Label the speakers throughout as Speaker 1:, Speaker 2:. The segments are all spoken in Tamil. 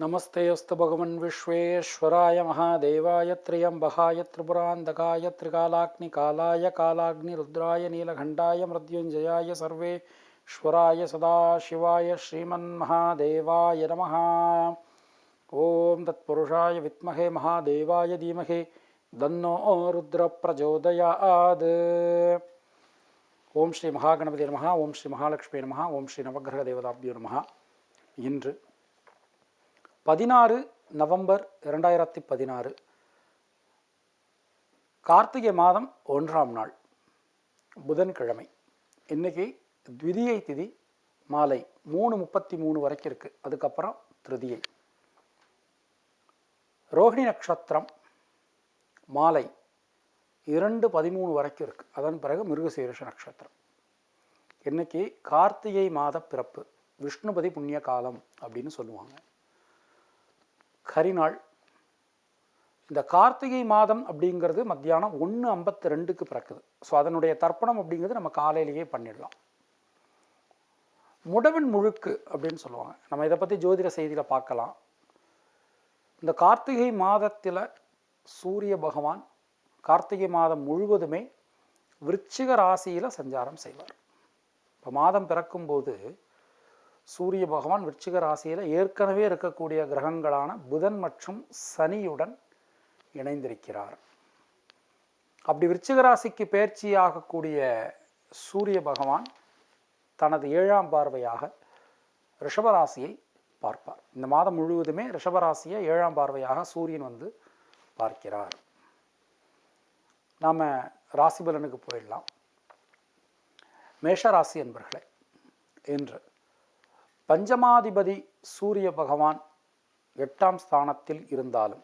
Speaker 1: नमस्तेऽस्तु भगवन् विश्वेश्वराय महादेवाय त्र्यम्बकाय त्रिपुरान्तकाय त्रिकालाग्निकालाय कालाग्निरुद्राय नीलकण्ठाय मृत्युञ्जयाय सर्वेश्वराय सदाशिवाय श्रीमन्महादेवाय नमः ॐ तत्पुरुषाय विद्महे महादेवाय धीमहि தன்னோ ருத்ர பிரஜோதயாத் ஓம் ஸ்ரீ மகாகணபதி நமஹா ஓம் ஸ்ரீ மகாலட்சுமி நமஹா ஓம் ஸ்ரீ நவகிரக தேவதாபியோ நமஹா இன்று பதினாறு நவம்பர் இரண்டாயிரத்தி பதினாறு. கார்த்திகை மாதம் ஒன்றாம் நாள் புதன்கிழமை. இன்னைக்கு த்விதியை திதி மாலை மூணு முப்பத்தி மூணு வரைக்கும் இருக்கு. அதுக்கப்புறம் திருதியை. ரோஹிணி நட்சத்திரம் மாலை இரண்டு பதிமூணு வரைக்கும் இருக்கு. அதன் பிறகு மிருகசீரிஷ நட்சத்திரம். இன்னைக்கு கார்த்திகை மாத பிறப்பு விஷ்ணுபதி புண்ணிய காலம் அப்படின்னு சொல்லுவாங்க. கரிநாள் இந்த கார்த்திகை மாதம் அப்படிங்கிறது மத்தியானம் ஒன்று ஐம்பத்தி ரெண்டுக்கு பிறக்குது. ஸோ அதனுடைய தர்ப்பணம் அப்படிங்கிறது நம்ம காலையிலேயே பண்ணிடலாம். முடவன் முழுக்கு அப்படின்னு சொல்லுவாங்க. நம்ம இதை பற்றி ஜோதிட செய்தியில் பார்க்கலாம். இந்த கார்த்திகை மாதத்தில் சூரிய பகவான் கார்த்திகை மாதம் முழுவதுமே விருச்சிக ராசியில் சஞ்சாரம் செய்வார். இப்போ மாதம் பிறக்கும்போது சூரிய பகவான் விருச்சிக ராசியில் ஏற்கனவே இருக்கக்கூடிய கிரகங்களான புதன் மற்றும் சனியுடன் இணைந்திருக்கிறார். அப்படி விருச்சிக ராசிக்கு பயிற்சியாகக்கூடிய சூரிய பகவான் தனது ஏழாம் பார்வையாக ரிஷபராசியை பார்ப்பார். இந்த மாதம் முழுவதுமே ரிஷபராசியை ஏழாம் பார்வையாக சூரியன் வந்து பார்க்கிறார். நாம் ராசிபலனுக்கு போயிடலாம். மேஷராசி என்பர்களே என்று பஞ்சமாதிபதி சூரிய பகவான் எட்டாம் ஸ்தானத்தில் இருந்தாலும்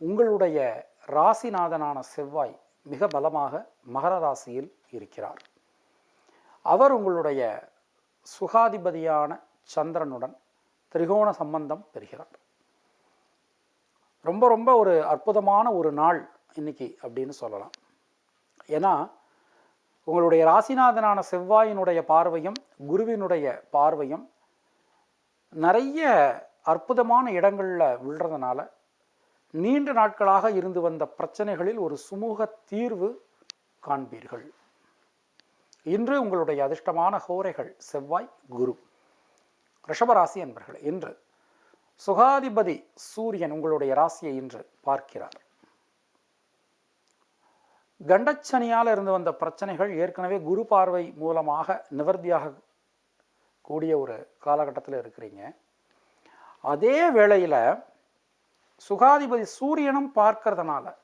Speaker 1: உங்களுடைய ராசிநாதனான செவ்வாய் மிக பலமாக மகர ராசியில் இருக்கிறார். அவர் உங்களுடைய சுகாதிபதியான சந்திரனுடன் திரிகோண சம்பந்தம் பெறுகிறார். ரொம்ப ரொம்ப ஒரு அற்புதமான ஒரு நாள் இன்னைக்கு அப்படின்னு சொல்லலாம். ஏன்னா உங்களுடைய ராசிநாதனான செவ்வாயினுடைய பார்வையும் குருவினுடைய பார்வையும் நிறைய அற்புதமான இடங்களில் விழுறதுனால நீண்ட நாட்களாக இருந்து வந்த பிரச்சனைகளில் ஒரு சுமூக தீர்வு காண்பீர்கள். இன்று உங்களுடைய அதிர்ஷ்டமான ஹோரைகள் செவ்வாய் குரு. ரிஷபராசி என்பர்கள் இன்று சுகாதிபதி சூரியன் உங்களுடைய ராசியை இன்று பார்க்கிறார். கண்டச்சனியால் இருந்து வந்த பிரச்சனைகள் ஏற்கனவே குரு பார்வை மூலமாக நிவர்த்தியாக கூடிய ஒரு காலகட்டத்தில் இருக்கிறீங்க. அதே வேளையில் சுகாதிபதி சூரியனும் பார்க்கறதுனால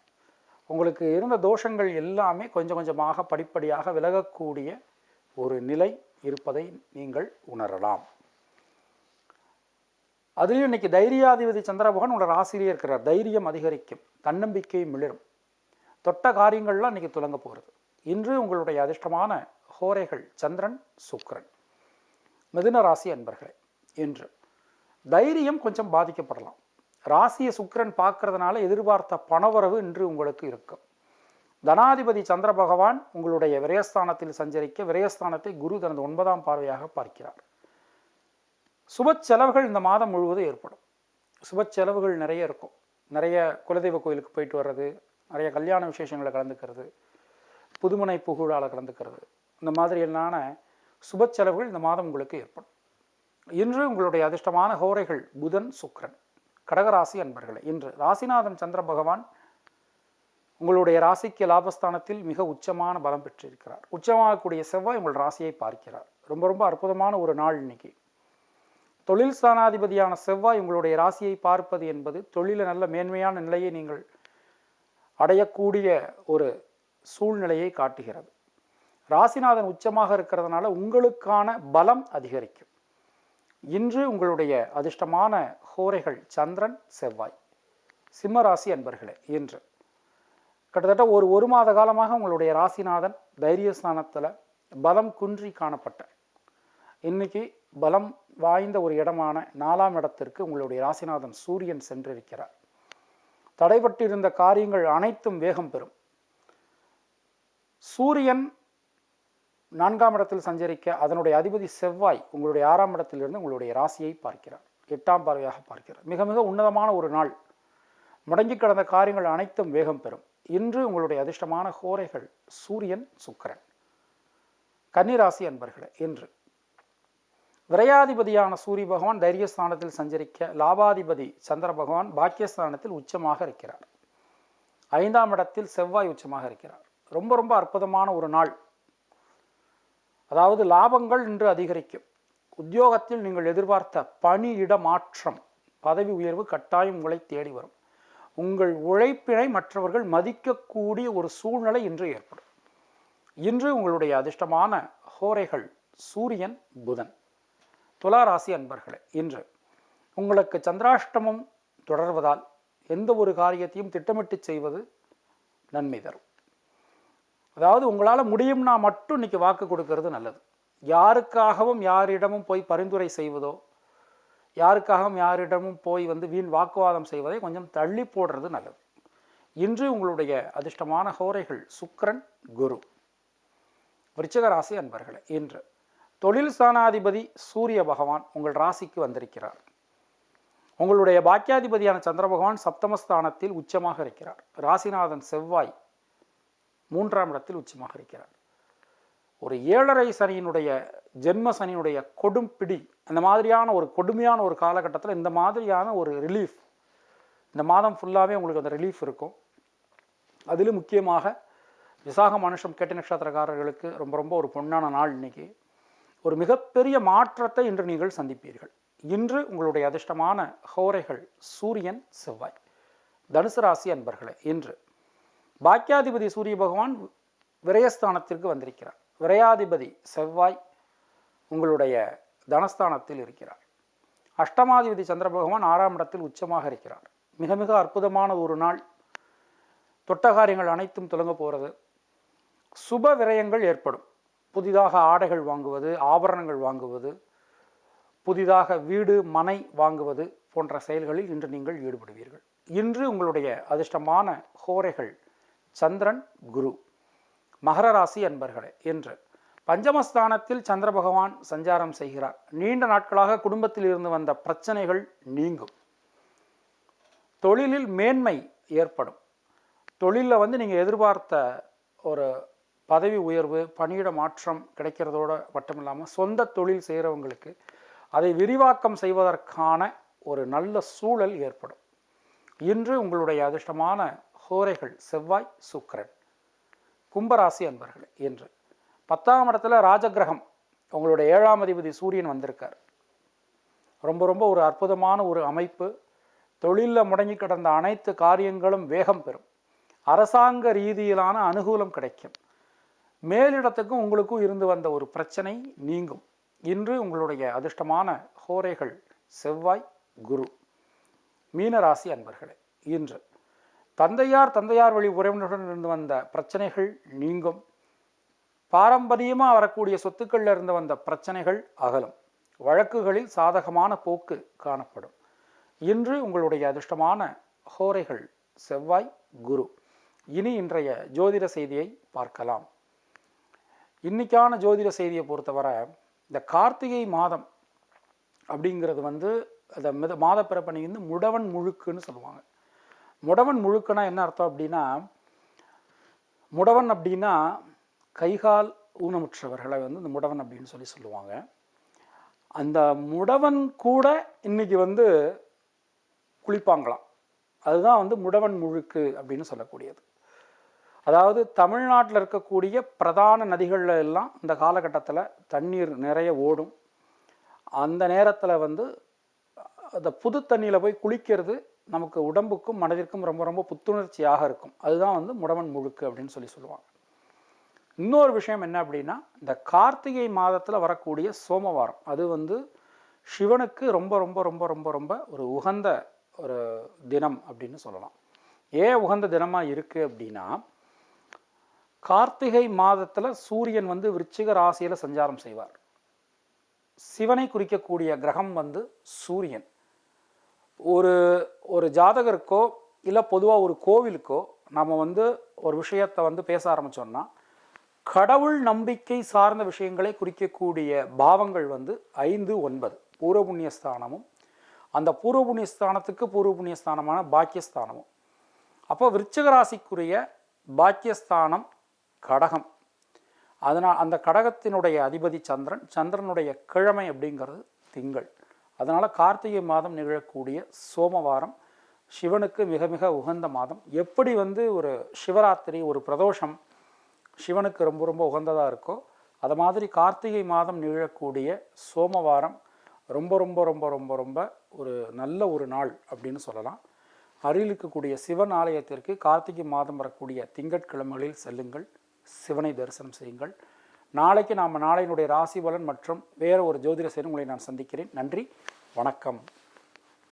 Speaker 1: உங்களுக்கு இருந்த தோஷங்கள் எல்லாமே கொஞ்சம் கொஞ்சமாக படிப்படியாக விலகக்கூடிய ஒரு நிலை இருப்பதை நீங்கள் உணரலாம். அதுலேயும் இன்னைக்கு தைரியாதிபதி சந்திரபகவான் உங்களோட ஆசிரியர் இருக்கிறார். தைரியம் அதிகரிக்கும். தன்னம்பிக்கை மிளிரும். தொட்ட காரியங்கள்லாம் இன்றைக்கி துலங்க போகிறது இன்று உங்களுடைய அதிர்ஷ்டமான ஹோரைகள் சந்திரன் சுக்ரன் மிதுன ராசி அன்பர்களே இன்று தைரியம் கொஞ்சம் பாதிக்கப்படலாம். ராசியை சுக்கிரன் பார்க்கறதுனால எதிர்பார்த்த பணவரவு இன்று உங்களுக்கு இருக்கும். தனாதிபதி சந்திர பகவான் உங்களுடைய விரயஸ்தானத்தில் சஞ்சரிக்க விரயஸ்தானத்தை குரு தனது ஒன்பதாம் பார்வையாக பார்க்கிறார். சுப செலவுகள் இந்த மாதம் முழுவதும் ஏற்படும். சுப செலவுகள் நிறைய இருக்கும். நிறைய குலதெய்வ கோயிலுக்கு போயிட்டு வர்றது நிறைய கல்யாண விசேஷங்களை கலந்துக்கிறது புதுமனை புகழால் கலந்துக்கிறது. இந்த மாதிரியான சுப செலவுகள் இந்த மாதம் உங்களுக்கு ஏற்படும். இன்று உங்களுடைய அதிர்ஷ்டமான ஹோரைகள் புதன் சுக்கிரன் கடகராசி அன்பர்களே இன்று ராசிநாதன் சந்திர பகவான் உங்களுடைய ராசிக்கு லாபஸ்தானத்தில் மிக உச்சமான பலம் பெற்றிருக்கிறார். உச்சமாகக்கூடிய செவ்வாய் உங்கள் ராசியை பார்க்கிறார். ரொம்ப ரொம்ப அற்புதமான ஒரு நாள் இன்னைக்கு. தொழில் ஸ்தானாதிபதியான செவ்வாய் உங்களுடைய ராசியை பார்ப்பது என்பது தொழில நல்ல மேன்மையான நிலையை நீங்கள் அடையக்கூடிய ஒரு சூழ்நிலையை காட்டுகிறது. ராசிநாதன் உச்சமாக இருக்கிறதுனால உங்களுக்கான பலம் அதிகரிக்கும். இன்று உங்களுடைய அதிர்ஷ்டமான ஹோரைகள் சந்திரன் செவ்வாய் சிம்ம ராசி அன்பர்களே இன்று. கிட்டத்தட்ட ஒரு ஒரு மாத காலமாக உங்களுடைய ராசிநாதன் தைரியஸ்தானத்தில் பலம் குன்றி காணப்பட்ட. இன்னைக்கு பலம் வாய்ந்த ஒரு இடமான நாலாம் இடத்திற்கு உங்களுடைய ராசிநாதன் சூரியன் சென்றிருக்கிறார். தடைபட்டிருந்த காரியங்கள் அனைத்தும் வேகம் பெறும். சூரியன் நான்காம் இடத்தில் சஞ்சரிக்க அதனுடைய அதிபதி செவ்வாய் உங்களுடைய ஆறாம் இடத்திலிருந்து உங்களுடைய ராசியை பார்க்கிறார். எட்டாம் பார்வையாக பார்க்கிறார். மிக மிக உன்னதமான ஒரு நாள். முடங்கி கிடந்த காரியங்கள் அனைத்தும் வேகம் பெறும். இன்று உங்களுடைய அதிர்ஷ்டமான கோரைகள் சூரியன் சுக்கிரன். கன்னிராசி அன்பர்களே இன்று விரையாதிபதியான சூரிய பகவான் தைரியஸ்தானத்தில் சஞ்சரிக்க லாபாதிபதி சந்திர பகவான் பாக்கியஸ்தானத்தில் உச்சமாக இருக்கிறார். ஐந்தாம் இடத்தில் செவ்வாய் உச்சமாக இருக்கிறார். ரொம்ப ரொம்ப அற்புதமான ஒரு நாள். அதாவது லாபங்கள் இன்று அதிகரிக்கும். உத்தியோகத்தில் நீங்கள் எதிர்பார்த்த பணியிட மாற்றம் பதவி உயர்வு கட்டாயம் உங்களை தேடி வரும். உங்கள் உழைப்பினை மற்றவர்கள் மதிக்கக்கூடிய ஒரு சூழ்நிலை இன்று ஏற்படும். இன்று உங்களுடைய அதிர்ஷ்டமான ஹோரைகள் சூரியன் புதன். துளாராசி அன்பர்களே இன்று உங்களுக்கு சந்திராஷ்டமம் தொடர்வதால் எந்த ஒரு காரியத்தையும் திட்டமிட்டு செய்வது நன்மை தரும். அதாவது உங்களால் முடியும்னா மட்டும் இன்னைக்கு வாக்கு கொடுக்கறது நல்லது. யாருக்காகவும் யாரிடமும் போய் பரிந்துரை செய்வதோ யாருக்காகவும் யாரிடமும் போய் வந்து வீண் வாக்குவாதம் செய்வதை கொஞ்சம் தள்ளி போடுறது நல்லது. இன்று உங்களுடைய அதிர்ஷ்டமான ஹோரைகள் சுக்ரன் குரு. விருச்சிக ராசி அன்பர்களே இன்று தொழில் சாணாதிபதி சூரிய பகவான் உங்கள் ராசிக்கு வந்திருக்கிறார். உங்களுடைய பாக்கியாதிபதியான சந்திர பகவான் சப்தமஸ்தானத்தில் உச்சமாக இருக்கிறார். ராசிநாதன் செவ்வாய் மூன்றாம் இடத்தில் உச்சமாக இருக்கிறார். ஒரு ஏழரை சனியினுடைய ஜென்ம சனியினுடைய கொடும் பிடி அந்த மாதிரியான ஒரு கொடுமையான ஒரு காலகட்டத்தில் இந்த மாதிரியான ஒரு ரிலீஃப் இந்த மாதம் ஃபுல்லாகவே உங்களுக்கு அந்த ரிலீஃப் இருக்கும். அதிலும் முக்கியமாக விசாக மனுஷம் கேட்ட நட்சத்திரக்காரர்களுக்கு ரொம்ப ரொம்ப ஒரு பொன்னான நாள் இன்னைக்கு. ஒரு மிகப்பெரிய மாற்றத்தை இன்று நீங்கள் சந்திப்பீர்கள். இன்று உங்களுடைய அதிர்ஷ்டமான ஹோரைகள் சூரியன் செவ்வாய். தனுசு ராசி அன்பர்களே இன்று பாக்கியாதிபதி சூரிய பகவான் விரயஸ்தானத்திற்கு வந்திருக்கிறார். விரையாதிபதி செவ்வாய் உங்களுடைய தனஸ்தானத்தில் இருக்கிறார். அஷ்டமாதிபதி சந்திர பகவான் ஆறாம் இடத்தில் உச்சமாக இருக்கிறார். மிக மிக அற்புதமான ஒரு நாள். தொட்ட காரியங்கள் அனைத்தும் தொடங்க போகிறது. சுப விரயங்கள் ஏற்படும். புதிதாக ஆடைகள் வாங்குவது ஆபரணங்கள் வாங்குவது புதிதாக வீடு மனை வாங்குவது போன்ற செயல்களில் இன்று நீங்கள் ஈடுபடுவீர்கள். இன்று உங்களுடைய அதிர்ஷ்டமான ஹோரைகள் சந்திரன் குரு மகர ராசி அன்பர்களே என்று பஞ்சமஸ்தானத்தில் சந்திர பகவான் சஞ்சாரம் செய்கிறார். நீண்ட நாட்களாக குடும்பத்தில் இருந்து வந்த பிரச்சனைகள் நீங்கும். தொழிலில் மேன்மை ஏற்படும். தொழிலில் வந்து நீங்கள் எதிர்பார்த்த ஒரு பதவி உயர்வு பணியிட மாற்றம் கிடைக்கிறதோட மட்டும் இல்லாமல் சொந்த தொழில் செய்கிறவங்களுக்கு அதை விரிவாக்கம் செய்வதற்கான ஒரு நல்ல சூழல் ஏற்படும். இன்று உங்களுடைய அதிர்ஷ்டமான ஹோரைகள் செவ்வாய் சுக்கரன் கும்பராசி அன்பர்களே. இன்று பத்தாம் இடத்துல ராஜகிரகம் உங்களுடைய ஏழாம் அதிபதி சூரியன் வந்திருக்கார். ரொம்ப ரொம்ப ஒரு அற்புதமான ஒரு அமைப்பு. தொழிலில் முடங்கி கிடந்த அனைத்து காரியங்களும் வேகம் பெறும். அரசாங்க ரீதியிலான அனுகூலம் கிடைக்கும். மேலிடத்துக்கும் உங்களுக்கும் இருந்து வந்த ஒரு பிரச்சனை நீங்கும். இன்று உங்களுடைய அதிர்ஷ்டமான ஹோரைகள் செவ்வாய் குரு மீனராசி அன்பர்களே இன்று தந்தையார் தந்தையார் வழி உறவினருடன் இருந்து வந்த பிரச்சனைகள் நீங்கும். பாரம்பரியமாக வரக்கூடிய சொத்துக்களில் இருந்து வந்த பிரச்சனைகள் அகலும். வழக்குகளில் சாதகமான போக்கு காணப்படும். இன்று உங்களுடைய அதிர்ஷ்டமான ஹோரைகள் செவ்வாய் குரு. இனி இன்றைய ஜோதிட செய்தியை பார்க்கலாம். இன்னைக்கான ஜோதிட செய்தியை பொறுத்தவரை இந்த கார்த்திகை மாதம் அப்படிங்கிறது வந்து அந்த மித மாத பிறப்பணி வந்து முடவன் முழுக்குன்னு சொல்லுவாங்க. முடவன் முழுக்குனா என்ன அர்த்தம் அப்படின்னா முடவன் அப்படின்னா கைகால் ஊனமுற்றவர்களை வந்து இந்த முடவன் அப்படின்னு சொல்லி சொல்லுவாங்க. அந்த முடவன் கூட இன்னைக்கு வந்து குளிப்பாங்களாம். அதுதான் வந்து முடவன் முழுக்கு அப்படின்னு சொல்லக்கூடியது. அதாவது தமிழ்நாட்டில் இருக்கக்கூடிய பிரதான நதிகளில் எல்லாம் இந்த காலகட்டத்தில் தண்ணீர் நிறைய ஓடும். அந்த நேரத்தில் வந்து அந்த புது தண்ணியில் போய் குளிக்கிறது நமக்கு உடம்புக்கும் மனதிற்கும் ரொம்ப ரொம்ப புத்துணர்ச்சியாக இருக்கும். அதுதான் வந்து முடவன் முழுக்கு அப்படின்னு சொல்லி சொல்லுவாங்க. இன்னொரு விஷயம் என்ன அப்படின்னா இந்த கார்த்திகை மாதத்தில் வரக்கூடிய சோமவாரம் அது வந்து சிவனுக்கு ரொம்ப ரொம்ப ரொம்ப ரொம்ப ரொம்ப ஒரு உகந்த ஒரு தினம் அப்படின்னு சொல்லலாம். ஏன் உகந்த தினமாக இருக்குது அப்படின்னா கார்த்திகை மாதத்தில் சூரியன் வந்து விருச்சிக ராசியில் சஞ்சாரம் செய்வார். சிவனை குறிக்கக்கூடிய கிரகம் வந்து சூரியன். ஒரு ஒரு ஜாதகருக்கோ இல்லை பொதுவாக ஒரு கோவிலுக்கோ நம்ம வந்து ஒரு விஷயத்தை வந்து பேச ஆரம்பித்தோம்னா கடவுள் நம்பிக்கை சார்ந்த விஷயங்களை குறிக்கக்கூடிய பாவங்கள் வந்து ஐந்து ஒன்பது. பூர்வ புண்ணியஸ்தானமும் அந்த பூர்வ புண்ணியஸ்தானத்துக்கு பூர்வ புண்ணிய ஸ்தானமான பாக்கியஸ்தானமும். அப்போ விருச்சிக ராசிக்குரிய பாக்கியஸ்தானம் கடகம். அதனால் அந்த கடகத்தினுடைய அதிபதி சந்திரன் சந்திரனுடைய கிழமை அப்படிங்கிறது திங்கள். அதனால் கார்த்திகை மாதம் நிகழக்கூடிய சோமவாரம் சிவனுக்கு மிக மிக உகந்த மாதம். எப்படி வந்து ஒரு சிவராத்திரி ஒரு பிரதோஷம் சிவனுக்கு ரொம்ப ரொம்ப உகந்ததாக இருக்கோ அது மாதிரி கார்த்திகை மாதம் நிகழக்கூடிய சோமவாரம் ரொம்ப ரொம்ப ரொம்ப ரொம்ப ரொம்ப ஒரு நல்ல ஒரு நாள் அப்படின்னு சொல்லலாம். அருகில் இருக்கக்கூடிய சிவன் ஆலயத்திற்கு கார்த்திகை மாதம் வரக்கூடிய திங்கட்கிழமைகளில் செல்லுங்கள். சிவனை தரிசனம் செய்யுங்கள். நாளைக்கு நாம் நாளையினுடைய ராசி பலன் மற்றும் வேறு ஒரு ஜோதிட செயல் உங்களை நான் சந்திக்கிறேன். நன்றி. வணக்கம்.